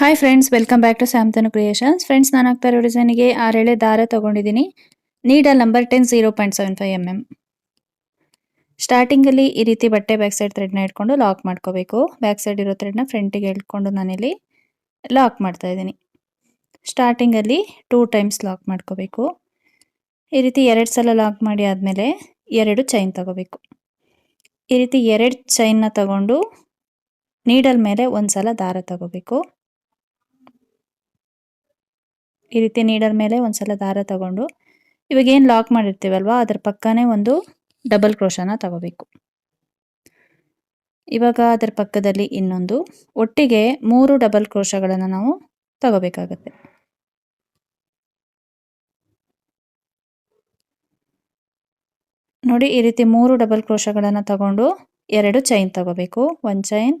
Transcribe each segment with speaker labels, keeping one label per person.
Speaker 1: Hi friends welcome back to Samtanu creations friends ನಾನು ಆಗ್ತಾ ಇರೋ ಡಿಸೈನಿಗೆ ಆರೇಳೆ ದಾರ ತಗೊಂಡಿದ್ದೀನಿ. Needle number ten zero point seven five M M ಸ್ಟಾರ್ಟಿಂಗಲ್ಲಿ ಈ ರೀತಿ ಬಟ್ಟೆ ಬ್ಯಾಕ್ ಸೈಡ್ ಥ್ರೆಡ್ನ ಇಟ್ಕೊಂಡು ಲಾಕ್ ಮಾಡ್ಕೋಬೇಕು. ಬ್ಯಾಕ್ ಸೈಡ್ ಇರೋ ಥ್ರೆಡ್ನ ಫ್ರಂಟಿಗೆ ಇಟ್ಕೊಂಡು ನಾನಿಲ್ಲಿ ಲಾಕ್ ಮಾಡ್ತಾ ಇದ್ದೀನಿ. ಸ್ಟಾರ್ಟಿಂಗಲ್ಲಿ ಟೂ ಟೈಮ್ಸ್ ಲಾಕ್ ಮಾಡ್ಕೋಬೇಕು. ಈ ರೀತಿ ಎರಡು ಸಲ ಲಾಕ್ ಮಾಡಿ ಆದಮೇಲೆ ಎರಡು ಚೈನ್ ತಗೋಬೇಕು. ಈ ರೀತಿ ಎರಡು ಚೈನ್ನ ತಗೊಂಡು ನೀಡಲ್ ಮೇಲೆ ಒಂದು ಸಲ ದಾರ ತಗೋಬೇಕು. ಈ ರೀತಿ ನೀಡರ್ ಮೇಲೆ ಒಂದ್ಸಲ ದಾರ ತಗೊಂಡು ಇವಾಗ ಏನು ಲಾಕ್ ಮಾಡಿರ್ತೀವಲ್ವಾ, ಅದ್ರ ಪಕ್ಕನೇ ಒಂದು ಡಬಲ್ ಕ್ರೋಶನ ತಗೋಬೇಕು. ಇವಾಗ ಅದರ ಪಕ್ಕದಲ್ಲಿ ಇನ್ನೊಂದು, ಒಟ್ಟಿಗೆ ಮೂರು ಡಬಲ್ ಕ್ರೋಶಗಳನ್ನು ನಾವು ತಗೋಬೇಕಾಗತ್ತೆ. ನೋಡಿ ಈ ರೀತಿ ಮೂರು ಡಬಲ್ ಕ್ರೋಶಗಳನ್ನು ತಗೊಂಡು ಎರಡು ಚೈನ್ ತಗೋಬೇಕು. ಒಂದು ಚೈನ್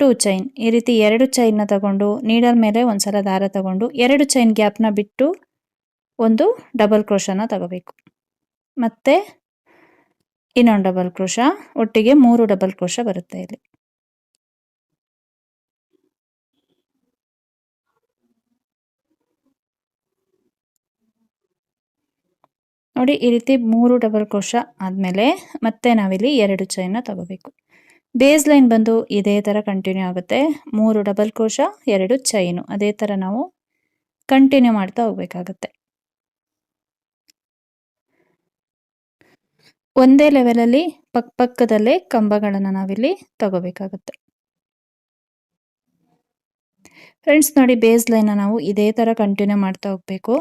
Speaker 1: ಟೂ ಚೈನ್. ಈ ರೀತಿ ಎರಡು ಚೈನ್ನ ತಗೊಂಡು, ನೀಡಲ್ ಮೇಲೆ ಒಂದ್ಸಲ ದಾರ ತಗೊಂಡು, ಎರಡು ಚೈನ್ ಗ್ಯಾಪ್ನ ಬಿಟ್ಟು ಒಂದು ಡಬಲ್ ಕ್ರೋಶನ ತಗೋಬೇಕು. ಮತ್ತೆ ಇನ್ನೊಂದು ಡಬಲ್ ಕ್ರೋಶ, ಒಟ್ಟಿಗೆ ಮೂರು ಡಬಲ್ ಕ್ರೋಶ ಬರುತ್ತೆ ಇಲ್ಲಿ. ನೋಡಿ, ಈ ರೀತಿ ಮೂರು ಡಬಲ್ ಕ್ರೋಶ ಆದಮೇಲೆ ಮತ್ತೆ ನಾವಿಲ್ಲಿ ಎರಡು ಚೈನ್ನ ತಗೋಬೇಕು. ಬೇಸ್ ಲೈನ್ ಬಂದು ಇದೇ ಥರ ಕಂಟಿನ್ಯೂ ಆಗುತ್ತೆ. ಮೂರು ಡಬಲ್ ಕೋಶ ಎರಡು ಚೈನು ಅದೇ ಥರ ನಾವು ಕಂಟಿನ್ಯೂ ಮಾಡ್ತಾ ಹೋಗ್ಬೇಕಾಗತ್ತೆ. ಒಂದೇ ಲೆವೆಲಲ್ಲಿ ಪಕ್ಕ ಪಕ್ಕದಲ್ಲೇ ಕಂಬಗಳನ್ನು ನಾವಿಲ್ಲಿ ತಗೋಬೇಕಾಗತ್ತೆ. ಫ್ರೆಂಡ್ಸ್ ನೋಡಿ ಬೇಸ್ ಲೈನ್ ನಾವು ಇದೇ ಥರ ಕಂಟಿನ್ಯೂ ಮಾಡ್ತಾ ಹೋಗ್ಬೇಕು.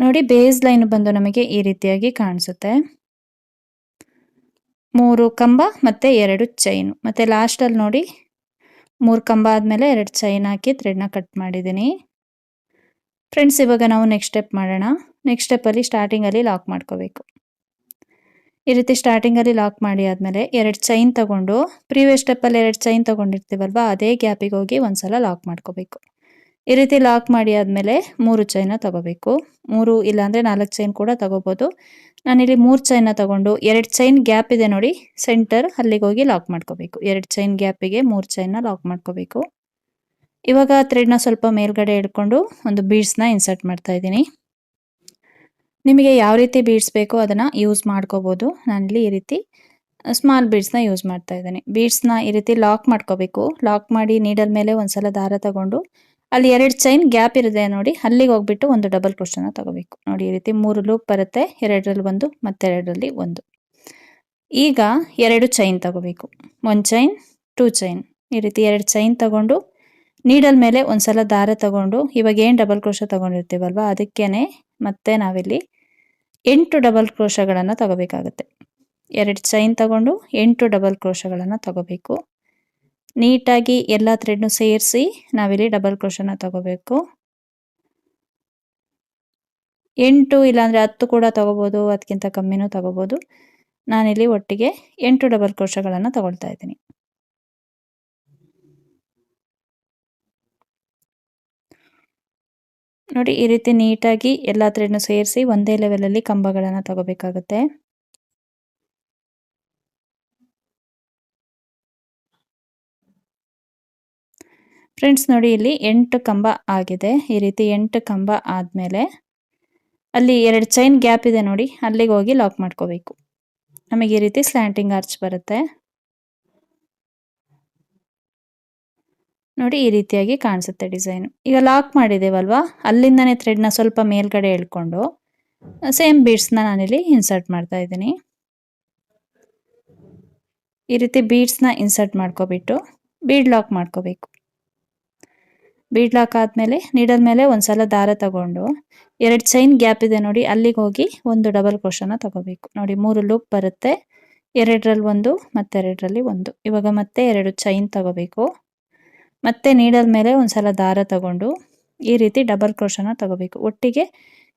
Speaker 1: ನೋಡಿ ಬೇಸ್ ಲೈನ್ ಬಂದು ನಮಗೆ ಈ ರೀತಿಯಾಗಿ ಕಾಣಿಸುತ್ತೆ. ಮೂರು ಕಂಬ ಮತ್ತು ಎರಡು ಚೈನು ಮತ್ತು ಲಾಸ್ಟಲ್ಲಿ ನೋಡಿ, ಮೂರು ಕಂಬ ಆದಮೇಲೆ ಎರಡು ಚೈನ್ ಹಾಕಿ ಥ್ರೆಡ್ನ ಕಟ್ ಮಾಡಿದ್ದೀನಿ. ಫ್ರೆಂಡ್ಸ್ ಇವಾಗ ನಾವು ನೆಕ್ಸ್ಟ್ ಸ್ಟೆಪ್ ಮಾಡೋಣ. ನೆಕ್ಸ್ಟ್ ಸ್ಟೆಪ್ಪಲ್ಲಿ ಸ್ಟಾರ್ಟಿಂಗಲ್ಲಿ ಲಾಕ್ ಮಾಡ್ಕೋಬೇಕು. ಈ ರೀತಿ ಸ್ಟಾರ್ಟಿಂಗಲ್ಲಿ ಲಾಕ್ ಮಾಡಿ ಆದಮೇಲೆ ಎರಡು ಚೈನ್ ತಗೊಂಡು ಪ್ರೀವಿಯಸ್ ಸ್ಟೆಪ್ಪಲ್ಲಿ ಎರಡು ಚೈನ್ ತೊಗೊಂಡಿರ್ತೀವಲ್ವ, ಅದೇ ಗ್ಯಾಪಿಗೆ ಹೋಗಿ ಒಂದು ಸಲ ಲಾಕ್ ಮಾಡ್ಕೋಬೇಕು. ಈ ರೀತಿ ಲಾಕ್ ಮಾಡಿ ಆದಮೇಲೆ ಮೂರು ಚೈನ ತಗೋಬೇಕು. ಮೂರು ಇಲ್ಲಾಂದರೆ ನಾಲ್ಕು ಚೈನ್ ಕೂಡ ತಗೋಬೋದು. ನಾನಿಲ್ಲಿ ಮೂರು ಚೈನ ತಗೊಂಡು ಎರಡು ಚೈನ್ ಗ್ಯಾಪ್ ಇದೆ ನೋಡಿ ಸೆಂಟರ್ ಅಲ್ಲಿಗೆ ಹೋಗಿ ಲಾಕ್ ಮಾಡ್ಕೋಬೇಕು. ಎರಡು ಚೈನ್ ಗ್ಯಾಪಿಗೆ ಮೂರು ಚೈನ್ನ ಲಾಕ್ ಮಾಡ್ಕೋಬೇಕು. ಇವಾಗ ಥ್ರೆಡ್ನ ಸ್ವಲ್ಪ ಮೇಲ್ಗಡೆ ಹಿಡ್ಕೊಂಡು ಒಂದು ಬೀಡ್ಸ್ನ ಇನ್ಸರ್ಟ್ ಮಾಡ್ತಾ ಇದ್ದೀನಿ. ನಿಮಗೆ ಯಾವ ರೀತಿ ಬೀಡ್ಸ್ ಬೇಕೋ ಅದನ್ನು ಯೂಸ್ ಮಾಡ್ಕೋಬೋದು. ನಾನಿಲ್ಲಿ ಈ ರೀತಿ ಸ್ಮಾಲ್ ಬೀಡ್ಸ್ನ ಯೂಸ್ ಮಾಡ್ತಾ ಇದ್ದೀನಿ. ಬೀಡ್ಸ್ನ ಈ ರೀತಿ ಲಾಕ್ ಮಾಡ್ಕೋಬೇಕು. ಲಾಕ್ ಮಾಡಿ ನೀಡಲ್ ಮೇಲೆ ಒಂದ್ಸಲ ದಾರ ತಗೊಂಡು ಅಲ್ಲಿ ಎರಡು ಚೈನ್ ಗ್ಯಾಪ್ ಇರುತ್ತೆ ನೋಡಿ. ಅಲ್ಲಿಗೆ ಹೋಗ್ಬಿಟ್ಟು ಒಂದು ಡಬಲ್ ಕ್ರೋಶನ ತಗೋಬೇಕು. ನೋಡಿ, ಈ ರೀತಿ ಮೂರು ಲೂಪ್ ಬರುತ್ತೆ. ಎರಡರಲ್ಲಿ ಒಂದು, ಮತ್ತೆರಡರಲ್ಲಿ ಒಂದು. ಈಗ ಎರಡು ಚೈನ್ ತಗೋಬೇಕು. ಒಂದು ಚೈನ್ ಟೂ ಚೈನ್ ಈ ರೀತಿ ಎರಡು ಚೈನ್ ತಗೊಂಡು ನೀಡಲ್ ಮೇಲೆ ಒಂದ್ಸಲ ದಾರ ತಗೊಂಡು, ಇವಾಗ ಏನು ಡಬಲ್ ಕ್ರೋಶ ತಗೊಂಡಿರ್ತೀವಲ್ವ? ಅದಕ್ಕೇನೆ ಮತ್ತೆ ನಾವಿಲ್ಲಿ ಎಂಟು ಡಬಲ್ ಕ್ರೋಶಗಳನ್ನು ತಗೋಬೇಕಾಗುತ್ತೆ. ಎರಡು ಚೈನ್ ತಗೊಂಡು ಎಂಟು ಡಬಲ್ ಕ್ರೋಶಗಳನ್ನು ತಗೋಬೇಕು. ನೀಟಾಗಿ ಎಲ್ಲ ಥ್ರೆಡ್ನು ಸೇರಿಸಿ ನಾವಿಲ್ಲಿ ಡಬಲ್ ಕ್ರೋಶನ ತಗೋಬೇಕು. ಎಂಟು ಇಲ್ಲಾಂದರೆ ಹತ್ತು ಕೂಡ ತಗೋಬೋದು ಅದಕ್ಕಿಂತ ಕಮ್ಮಿನೂ ತಗೋಬೋದು. ನಾನಿಲ್ಲಿ ಒಟ್ಟಿಗೆ ಎಂಟು ಡಬಲ್ ಕ್ರೋಶಗಳನ್ನು ತಗೊಳ್ತಾ ಇದ್ದೀನಿ. ನೋಡಿ, ಈ ರೀತಿ ನೀಟಾಗಿ ಎಲ್ಲ ಥ್ರೆಡ್ನು ಸೇರಿಸಿ ಒಂದೇ ಲೆವೆಲಲ್ಲಿ ಕಂಬಗಳನ್ನು ತಗೋಬೇಕಾಗುತ್ತೆ. ಫ್ರೆಂಡ್ಸ್ ನೋಡಿ, ಇಲ್ಲಿ ಎಂಟು ಕಂಬ ಆಗಿದೆ. ಈ ರೀತಿ ಎಂಟು ಕಂಬ ಆದಮೇಲೆ ಅಲ್ಲಿ ಎರಡು ಚೈನ್ ಗ್ಯಾಪ್ ಇದೆ ನೋಡಿ, ಅಲ್ಲಿಗೆ ಹೋಗಿ ಲಾಕ್ ಮಾಡ್ಕೋಬೇಕು. ನಮಗೆ ಈ ರೀತಿ ಸ್ಲ್ಯಾಂಟಿಂಗ್ ಆರ್ಚ್ ಬರುತ್ತೆ. ನೋಡಿ, ಈ ರೀತಿಯಾಗಿ ಕಾಣಿಸುತ್ತೆ ಡಿಸೈನು. ಈಗ ಲಾಕ್ ಮಾಡಿದ್ದೇವಲ್ವಾ ಅಲ್ಲಿಂದನೇ ಥ್ರೆಡ್ನ ಸ್ವಲ್ಪ ಮೇಲ್ಗಡೆ ಎಳ್ಕೊಂಡು ಸೇಮ್ ಬೀಡ್ಸ್ನ ನಾನಿಲ್ಲಿ ಇನ್ಸರ್ಟ್ ಮಾಡ್ತಾ ಇದ್ದೀನಿ. ಈ ರೀತಿ ಬೀಡ್ಸ್ನ ಇನ್ಸರ್ಟ್ ಮಾಡ್ಕೊಬಿಟ್ಟು ಬೀಡ್ ಲಾಕ್ ಮಾಡ್ಕೋಬೇಕು. ಬೀಡ್ ಲಾಕ್ ಆದಮೇಲೆ ನೀಡಲ್ ಮೇಲೆ ಒಂದ್ಸಲ ದಾರ ತಗೊಂಡು ಎರಡು ಚೈನ್ ಗ್ಯಾಪ್ ಇದೆ ನೋಡಿ, ಅಲ್ಲಿಗೆ ಹೋಗಿ ಒಂದು ಡಬಲ್ ಕ್ರೋಶನ ತಗೋಬೇಕು. ನೋಡಿ, ಮೂರು ಲೂಪ್ ಬರುತ್ತೆ. ಎರಡರಲ್ಲಿ ಒಂದು, ಮತ್ತೆ ಎರಡರಲ್ಲಿ ಒಂದು. ಇವಾಗ ಮತ್ತೆ ಎರಡು ಚೈನ್ ತಗೋಬೇಕು. ಮತ್ತೆ ನೀಡಲ್ ಮೇಲೆ ಒಂದ್ಸಲ ದಾರ ತಗೊಂಡು ಈ ರೀತಿ ಡಬಲ್ ಕ್ರೋಶನ ತಗೋಬೇಕು. ಒಟ್ಟಿಗೆ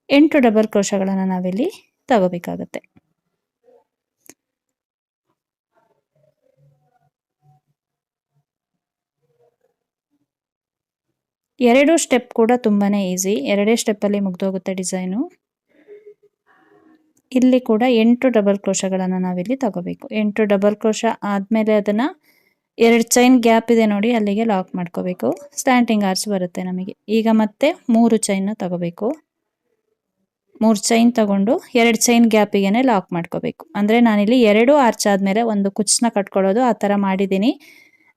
Speaker 1: ಎಂಟು ಡಬಲ್ ಕ್ರೋಶಗಳನ್ನು ನಾವಿಲ್ಲಿ ತಗೋಬೇಕಾಗತ್ತೆ. ಎರಡು ಸ್ಟೆಪ್ ಕೂಡ ತುಂಬಾ ಈಸಿ ಎರಡೇ ಸ್ಟೆಪ್ಪಲ್ಲಿ ಮುಗ್ದೋಗುತ್ತೆ ಡಿಸೈನು ಇಲ್ಲಿ ಕೂಡ ಎಂಟು ಡಬಲ್ ಕ್ರೋಶಗಳನ್ನು ನಾವಿಲ್ಲಿ ತಗೋಬೇಕು. ಎಂಟು ಡಬಲ್ ಕ್ರೋಶ ಆದಮೇಲೆ ಅದನ್ನು ಎರಡು ಚೈನ್ ಗ್ಯಾಪ್ ಇದೆ ನೋಡಿ, ಅಲ್ಲಿಗೆ ಲಾಕ್ ಮಾಡ್ಕೋಬೇಕು. ಸ್ಟ್ಯಾಂಡಿಂಗ್ ಆರ್ಚ್ ಬರುತ್ತೆ ನಮಗೆ. ಈಗ ಮತ್ತೆ ಮೂರು ಚೈನ್ ತಗೋಬೇಕು. ಮೂರು ಚೈನ್ ತಗೊಂಡು ಎರಡು ಚೈನ್ ಗ್ಯಾಪಿಗೆ ಲಾಕ್ ಮಾಡ್ಕೋಬೇಕು. ಅಂದರೆ ನಾನಿಲ್ಲಿ ಎರಡು ಆರ್ಚ್ ಆದಮೇಲೆ ಒಂದು ಕುಚ್ಚನ್ನ ಕಟ್ಕೊಳ್ಳೋದು ಆ ಥರ ಮಾಡಿದ್ದೀನಿ.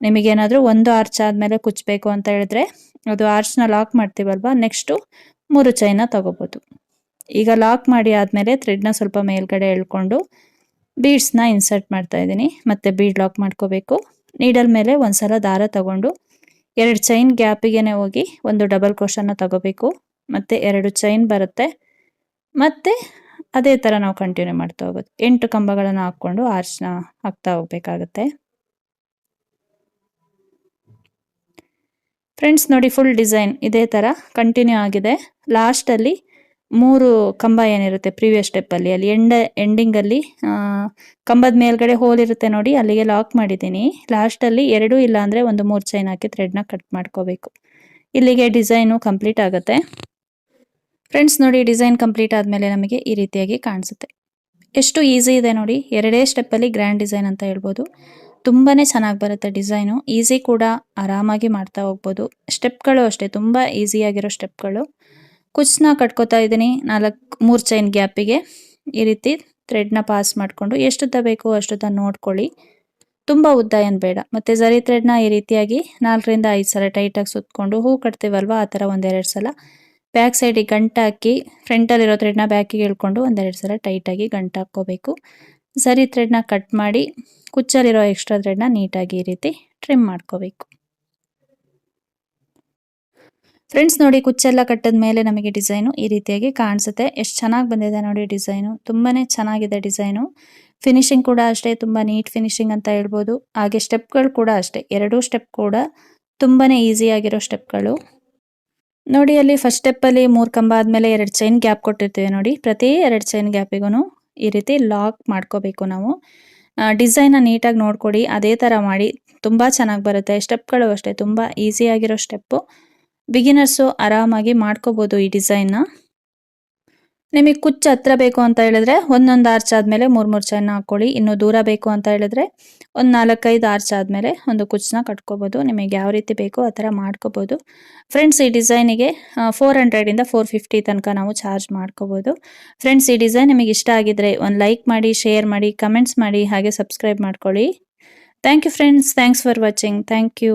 Speaker 1: ನಿಮಗೇನಾದರೂ ಒಂದು ಆರ್ಚ್ ಆದಮೇಲೆ ಕುಚ್ಚಬೇಕು ಅಂತ ಹೇಳಿದ್ರೆ ಅದು ಆರ್ಚ್ನ ಲಾಕ್ ಮಾಡ್ತೀವಲ್ವಾ? ನೆಕ್ಸ್ಟು ಮೂರು ಚೈನ ತಗೋಬೋದು. ಈಗ ಲಾಕ್ ಮಾಡಿ ಆದಮೇಲೆ ಥ್ರೆಡ್ನ ಸ್ವಲ್ಪ ಮೇಲ್ಗಡೆ ಎಳ್ಕೊಂಡು ಬೀಡ್ಸ್ನ ಇನ್ಸರ್ಟ್ ಮಾಡ್ತಾ ಇದ್ದೀನಿ. ಮತ್ತೆ ಬೀಡ್ ಲಾಕ್ ಮಾಡ್ಕೋಬೇಕು. ನೀಡಲ್ ಮೇಲೆ ಒಂದ್ಸಲ ದಾರ ತಗೊಂಡು ಎರಡು ಚೈನ್ ಗ್ಯಾಪಿಗೆ ಹೋಗಿ ಒಂದು ಡಬಲ್ ಕ್ರೋಶನ್ನ ತಗೋಬೇಕು. ಮತ್ತು ಎರಡು ಚೈನ್ ಬರುತ್ತೆ. ಮತ್ತು ಅದೇ ಥರ ನಾವು ಕಂಟಿನ್ಯೂ ಮಾಡ್ತಾ ಹೋಗೋದು. ಎಂಟು ಕಂಬಗಳನ್ನು ಹಾಕ್ಕೊಂಡು ಆರ್ಚ್ನ ಹಾಕ್ತಾ ಹೋಗ್ಬೇಕಾಗತ್ತೆ. ಫ್ರೆಂಡ್ಸ್ ನೋಡಿ ಫುಲ್ ಡಿಸೈನ್ ಇದೇ ಥರ ಕಂಟಿನ್ಯೂ ಆಗಿದೆ. ಲಾಸ್ಟಲ್ಲಿ ಮೂರು ಕಂಬ ಏನಿರುತ್ತೆ ಪ್ರೀವಿಯಸ್ ಸ್ಟೆಪ್ಪಲ್ಲಿ ಅಲ್ಲಿ. ಎಂಡ ಎಂಡಿಂಗಲ್ಲಿ ಕಂಬದ ಮೇಲ್ಗಡೆ ಹೋಲ್ ಇರುತ್ತೆ ನೋಡಿ, ಅಲ್ಲಿಗೆ ಲಾಕ್ ಮಾಡಿದ್ದೀನಿ. ಲಾಸ್ಟಲ್ಲಿ ಎರಡು ಇಲ್ಲ ಅಂದರೆ ಒಂದು ಮೂರು ಚೈನ್ ಹಾಕಿ ಥ್ರೆಡ್ನ ಕಟ್ ಮಾಡ್ಕೋಬೇಕು. ಇಲ್ಲಿಗೆ ಡಿಸೈನು ಕಂಪ್ಲೀಟ್ ಆಗುತ್ತೆ. ಫ್ರೆಂಡ್ಸ್ ನೋಡಿ ಡಿಸೈನ್ ಕಂಪ್ಲೀಟ್ ಆದಮೇಲೆ ನಮಗೆ ಈ ರೀತಿಯಾಗಿ ಕಾಣಿಸುತ್ತೆ. ಎಷ್ಟು ಈಸಿ ಇದೆ ನೋಡಿ. ಎರಡೇ ಸ್ಟೆಪ್ಪಲ್ಲಿ ಗ್ರ್ಯಾಂಡ್ ಡಿಸೈನ್ ಅಂತ ಹೇಳ್ಬೋದು. ತುಂಬಾ ಚೆನ್ನಾಗಿ ಬರುತ್ತೆ ಡಿಸೈನು. ಈಸಿ ಕೂಡ ಆರಾಮಾಗಿ ಮಾಡ್ತಾ ಹೋಗ್ಬೋದು. ಸ್ಟೆಪ್ಗಳು ಅಷ್ಟೇ, ತುಂಬ ಈಸಿಯಾಗಿರೋ ಸ್ಟೆಪ್ಗಳು. ಕುಚ್ನ ಕಟ್ಕೋತಾ ಇದ್ದೀನಿ, ನಾಲ್ಕು, ಮೂರು ಚೈನ್ ಗ್ಯಾಪಿಗೆ. ಈ ರೀತಿ ಥ್ರೆಡ್ನ ಪಾಸ್ ಮಾಡಿಕೊಂಡು ಎಷ್ಟು ಉದ್ದ ಬೇಕು ಅಷ್ಟುದ್ದ ನೋಡ್ಕೊಳ್ಳಿ. ತುಂಬ ಉದ್ದ ಏನು ಬೇಡ. ಮತ್ತು ಝರಿ ಥ್ರೆಡ್ನ ಈ ರೀತಿಯಾಗಿ ನಾಲ್ಕರಿಂದ ಐದು ಸಲ ಟೈಟಾಗಿ ಸುತ್ತಕೊಂಡು ಹೂ ಕಟ್ತೀವಲ್ವ, ಆ ಥರ ಒಂದೆರಡು ಸಲ. ಬ್ಯಾಕ್ ಸೈಡಿಗೆ ಗಂಟು ಹಾಕಿ ಫ್ರಂಟಲ್ಲಿರೋ ಥ್ರೆಡ್ನ ಬ್ಯಾಕಿಗೆ ಇಳ್ಕೊಂಡು ಒಂದೆರಡು ಸಲ ಟೈಟಾಗಿ ಗಂಟು ಹಾಕ್ಕೋಬೇಕು ಸರಿ ಥ್ರೆಡ್ನ ಕಟ್ ಮಾಡಿ, ಕುಚ್ಚಲ್ಲಿರೋ ಎಕ್ಸ್ಟ್ರಾ ಥ್ರೆಡ್ನ ನೀಟಾಗಿ ಈ ರೀತಿ ಟ್ರಿಮ್ ಮಾಡ್ಕೋಬೇಕು. ಫ್ರೆಂಡ್ಸ್ ನೋಡಿ ಕುಚ್ಚೆಲ್ಲ ಕಟ್ಟದ ಮೇಲೆ ನಮಗೆ ಡಿಸೈನು ಈ ರೀತಿಯಾಗಿ ಕಾಣಿಸುತ್ತೆ. ಎಷ್ಟು ಚೆನ್ನಾಗಿ ಬಂದಿದೆ ನೋಡಿ ಡಿಸೈನು ತುಂಬಾ ಚೆನ್ನಾಗಿದೆ ಡಿಸೈನು ಫಿನಿಶಿಂಗ್ ಕೂಡ ಅಷ್ಟೇ, ತುಂಬ ನೀಟ್ ಫಿನಿಶಿಂಗ್ ಅಂತ ಹೇಳ್ಬೋದು. ಹಾಗೆ ಸ್ಟೆಪ್ಗಳು ಕೂಡ ಅಷ್ಟೇ. ಎರಡೂ ಸ್ಟೆಪ್ ಕೂಡ ತುಂಬಾ ಈಸಿಯಾಗಿರೋ ಸ್ಟೆಪ್ಗಳು ನೋಡಿ ಅಲ್ಲಿ ಫಸ್ಟ್ ಸ್ಟೆಪ್ಪಲ್ಲಿ ಮೂರು ಕಂಬ ಆದಮೇಲೆ ಎರಡು ಚೈನ್ ಗ್ಯಾಪ್ ಕೊಟ್ಟಿರ್ತೀವಿ ನೋಡಿ. ಪ್ರತಿ ಎರಡು ಚೈನ್ ಗ್ಯಾಪಿಗೂ ಈ ರೀತಿ ಲಾಕ್ ಮಾಡ್ಕೋಬೇಕು ನಾವು. ಡಿಸೈನ್ನ ನೀಟಾಗಿ ನೋಡ್ಕೊಡಿ. ಅದೇ ಥರ ಮಾಡಿ. ತುಂಬ ಚೆನ್ನಾಗಿ ಬರುತ್ತೆ. ಸ್ಟೆಪ್ಗಳು ಅಷ್ಟೇ. ತುಂಬ ಈಸಿಯಾಗಿರೋ ಸ್ಟೆಪ್ಪು. ಬಿಗಿನರ್ಸು ಆರಾಮಾಗಿ ಮಾಡ್ಕೋಬೋದು ಈ ಡಿಸೈನ್ನ. ನಿಮಗೆ ಕುಚ್ಚು ಹತ್ರ ಬೇಕು ಅಂತ ಹೇಳಿದ್ರೆ ಒಂದೊಂದು ಆರ್ಚ್ ಆದಮೇಲೆ ಮೂರು ಮೂರು ಚೈನ್ ಹಾಕ್ಕೊಳ್ಳಿ. ಇನ್ನು ದೂರ ಬೇಕು ಅಂತ ಹೇಳಿದ್ರೆ ಒಂದು ನಾಲ್ಕೈದು ಆರ್ಚ್ ಆದಮೇಲೆ ಒಂದು ಕುಚ್ಚನ್ನ ಕಟ್ಕೋಬೋದು. ನಿಮಗೆ ಯಾವ ರೀತಿ ಬೇಕೋ ಆ ಥರ ಮಾಡ್ಕೋಬೋದು. ಫ್ರೆಂಡ್ಸ್ ಈ ಡಿಸೈನಿಗೆ ಫೋರ್ ಹಂಡ್ರೆಡಿಂದ ಫೋರ್ ಫಿಫ್ಟಿ ತನಕ ನಾವು ಚಾರ್ಜ್ ಮಾಡ್ಕೋಬೋದು. ಫ್ರೆಂಡ್ಸ್ ಈ ಡಿಸೈನ್ ನಿಮಗೆ ಇಷ್ಟ ಆಗಿದ್ರೆ ಒಂದು ಲೈಕ್ ಮಾಡಿ ಶೇರ್ ಮಾಡಿ ಕಮೆಂಟ್ಸ್ ಮಾಡಿ, ಹಾಗೆ ಸಬ್ಸ್ಕ್ರೈಬ್ ಮಾಡ್ಕೊಳ್ಳಿ. Thank you friends thanks for watching thank you